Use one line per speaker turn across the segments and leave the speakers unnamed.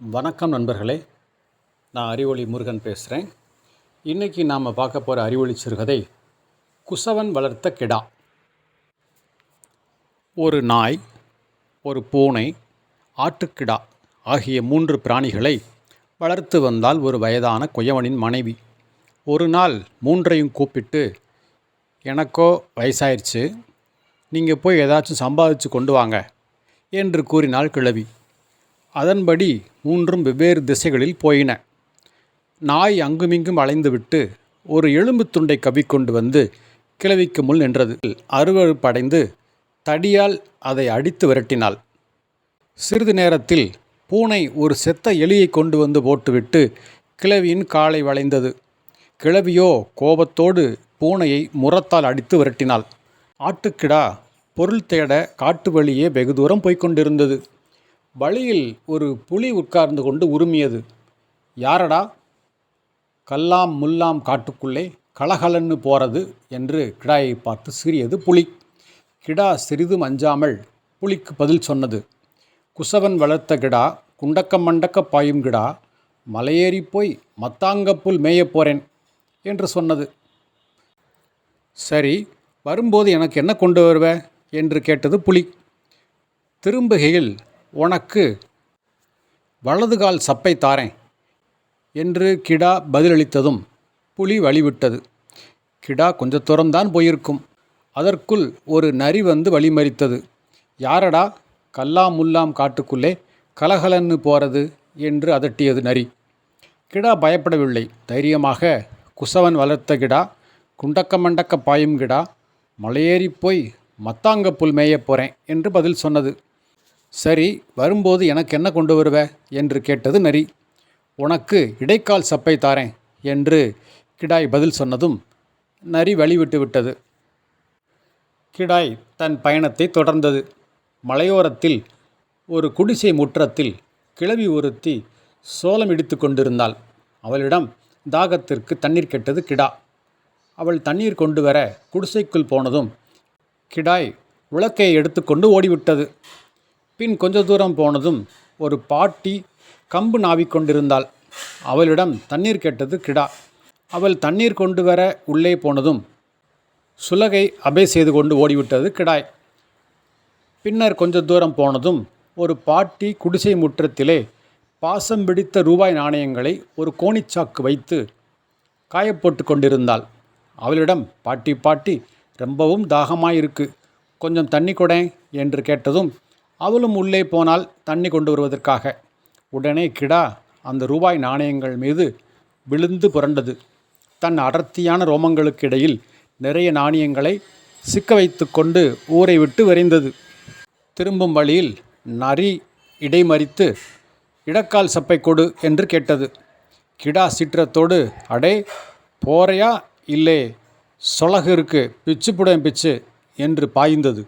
வணக்கம் நண்பர்களே. நான் அறிவொளி முருகன் பேசுகிறேன் இன்றைக்கி நாம் பார்க்க போகிற அறிவொளி சிறுகதை குசவன் வளர்த்த கிடா. ஒரு நாய் ஒரு பூனை ஆட்டுக்கிடா ஆகிய மூன்று பிராணிகளை வளர்த்து வந்தால் ஒரு வயதான குயவனின் மனைவி. ஒரு நாள் மூன்றையும் கூப்பிட்டு எனக்கோ வயசாயிருச்சு. நீங்கள் போய் ஏதாச்சும் சம்பாதிச்சு கொண்டு வாங்க என்று கூறினாள் கிழவி. அதன்படி மூன்றும் வெவ்வேறு திசைகளில் போயின. நாய் அங்குமிங்கும் அலைந்துவிட்டு ஒரு எலும்பு துண்டை கவிக்கொண்டு வந்து கிழவிக்கு முன் நின்றது. அருவருப்படைந்து தடியால் அதை அடித்து விரட்டினாள். சிறிது நேரத்தில் பூனை ஒரு செத்த எலியை கொண்டு வந்து போட்டுவிட்டு கிழவியின் காலை வளைந்தது. கிழவியோ கோபத்தோடு பூனையை முரத்தால் அடித்து விரட்டினாள். ஆட்டுக்கிடா பொருள் தேட காட்டு வழியே வெகு தூரம் போய்க் கொண்டிருந்தது. வழியில் ஒரு புலி உட்கார்ந்து கொண்டு உருமியது. யாரடா? கல்லாம் முல்லாம் காட்டுக்குள்ளே கலகலன்னு போகிறது என்று கிடாயை பார்த்து சிறியது புலி. கிடா சிறிதும் அஞ்சாமல் புலிக்கு பதில் சொன்னது. குசவன் வளர்த்த கிடா குண்டக்க மண்டக்க பாயும் கிடா மலையேறி போய் மத்தாங்கப்புல் மேயப் போகிறேன் என்று சொன்னது. சரி வரும்போது எனக்கு என்ன கொண்டு வருவ? என்று கேட்டது புலி. திரும்புகையில் உனக்கு வலதுகால் சப்பை தாரேன் என்று கிடா பதிலளித்ததும் புலி வழிவிட்டது. கிடா கொஞ்ச தூரம்தான் போயிருக்கும். அதற்குள் ஒரு நரி வந்து வழிமறித்தது. யாரடா கல்லாம் முல்லாம் காட்டுக்குள்ளே கலகலன்னு போகிறது என்று அதட்டியது நரி. கிடா பயப்படவில்லை. தைரியமாக குசவன் வளர்த்த கிடா குண்டக்க மண்டக்க பாயும் கிடா மலையேறி போய் மத்தாங்க புல் மேய போகிறேன் என்று பதில் சொன்னது. சரி வரும்போது எனக்கு என்ன கொண்டு வருவ? என்று கேட்டது நரி. உனக்கு இடைக்கால் சப்பை தாரேன் என்று கிடாய் பதில் சொன்னதும் நரி வழிவிட்டு விட்டது. கிடாய் தன் பயணத்தை தொடர்ந்தது. மலையோரத்தில் ஒரு குடிசை முற்றத்தில் கிழவி ஒருத்தி சோளம் இடித்து கொண்டிருந்தாள். அவளிடம் தாகத்திற்கு தண்ணீர் கெட்டது கிடா. அவள் தண்ணீர் கொண்டு வர குடிசைக்குள் போனதும் கிடாய் விளக்கை எடுத்துக்கொண்டு ஓடிவிட்டது. பின் கொஞ்ச தூரம் போனதும் ஒரு பாட்டி கம்பு நாவிக்கொண்டிருந்தாள் அவளிடம் தண்ணீர் கேட்டது கிடா. அவள் தண்ணீர் கொண்டு வர உள்ளே போனதும் சுலகை அபே செய்து கொண்டு ஓடிவிட்டது கிடாய். பின்னர் கொஞ்ச தூரம் போனதும் ஒரு பாட்டி குடிசை முற்றத்திலே பாசம் பிடித்த ரூபாய் நாணயங்களை ஒரு கோணிச்சாக்கு வைத்து காயப்போட்டு கொண்டிருந்தாள். அவளிடம் பாட்டி பாட்டி ரொம்பவும் தாகமாயிருக்கு. கொஞ்சம் தண்ணி கொடேன் என்று கேட்டதும் அவளும் உள்ளே போனால் தண்ணி கொண்டு வருவதற்காக. உடனே கிடா அந்த ரூபாய் நாணயங்கள் மீது விழுந்து புரண்டது. தன் அடர்த்தியான ரோமங்களுக்கு இடையில் நிறைய நாணயங்களை சிக்க வைத்து கொண்டு ஊரை விட்டு விரைந்தது. திரும்பும் வழியில் நரி இடைமறித்து இடக்கால் சப்பை கொடு என்று கேட்டது. கிடா சீற்றத்தோடு அடே போறையா? இல்லே சொலகு இருக்கு பிச்சு புடம் பிச்சு என்று பாய்ந்தது.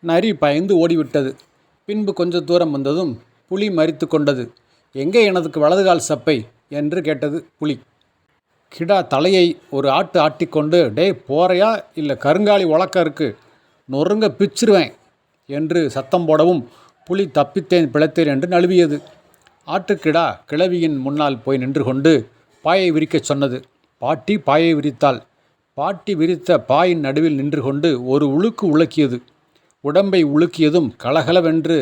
நரி பயந்து ஓடிவிட்டது. பின்பு கொஞ்ச தூரம் வந்ததும் புலி மறித்து கொண்டது. எங்கே எனதுக்கு வலதுகால் சப்பை? என்று கேட்டது புலி. கிடா தலையை ஒரு ஆட்டு ஆட்டிக்கொண்டு டே போறையா? இல்லை கருங்காலி உழக்க இருக்கு. நொறுங்க பிச்சிருவேன் என்று சத்தம் போடவும் புலி தப்பித்தேன் பிழைத்தேன் என்று நழுவியது. ஆட்டுக்கிடா கிழவியின் முன்னால் போய் நின்று கொண்டு பாயை விரிக்கச் சொன்னது. பாட்டி பாயை விரித்தாள். பாட்டி விரித்த பாயின் நடுவில் நின்று கொண்டு ஒரு உழுக்கு உழக்கியது உடம்பை உலுக்கியதும் கலகலவென்று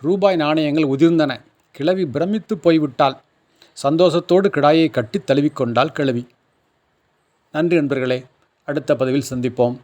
ரூபாய் நாணயங்கள் உதிர்ந்தன. கிழவி பிரமித்து போய்விட்டாள். சந்தோஷத்தோடு கிடாயை கட்டி தழுவிக்கொண்டாள் கிழவி. நன்றி நண்பர்களே அடுத்த பதிவில் சந்திப்போம்.